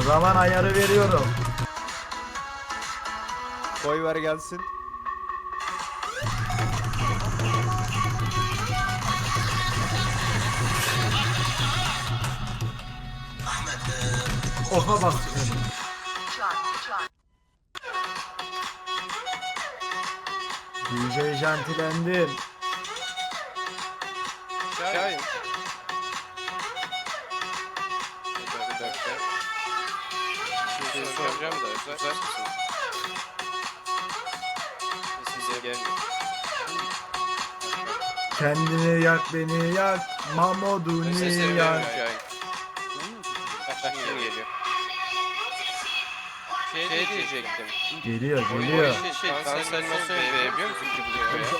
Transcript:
O zaman ayarı veriyorum. Koy ver gelsin. Oha bak. DJ Gentilendin. Şahin. Bir dakika. Bir şey soracağım da özel misin? Size gelmiyor. Kendini yak beni yak. Mamoduni Sesleri yak. vermiyor Şahin. Bak şimdi geliyor. Şey diyecektim. Geliyor geliyor. işin şey, kanser nasıl verebiliyor musun ki buraya?